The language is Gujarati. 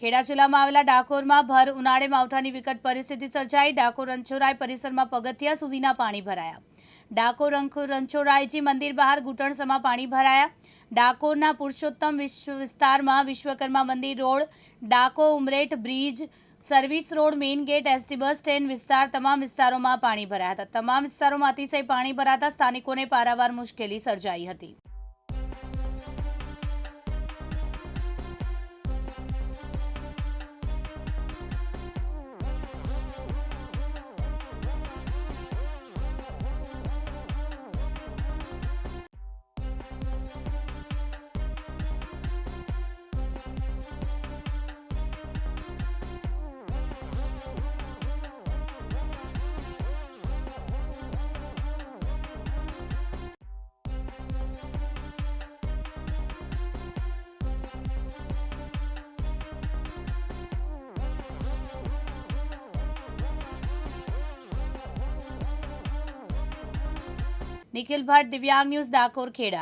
ખેડા જિલ્લામાં આવેલા ડાકોરમાં ભર ઉનાળે માવઠાની વિકટ પરિસ્થિતિ સર્જાઈ. ડાકોર રંછોરાય પરિસરમાં પગથિયા સુધીના પાણી ભરાયા. ડાકોર રંછોરાયજી મંદિર બહાર ઘૂંટણસમાં પાણી ભરાયા. ડાકોરના પુરુષોત્તમ વિશ્વ વિસ્તારમાં વિશ્વકર્મા મંદિર road, Dakor Umreth bridge, service road main gate, ST bus stand વિસ્તાર તમામ વિસ્તારોમાં પાણી ભરાયા હતા. તમામ વિસ્તારોમાં અતિશય પાણી ભરાતા સ્થાનિકોને પારાવાર મુશ્કેલી સર્જાઈ હતી. નિખિલ ભટ્ટ દિવ્યાંગ ન્યૂઝ ડાકોર ખેડા.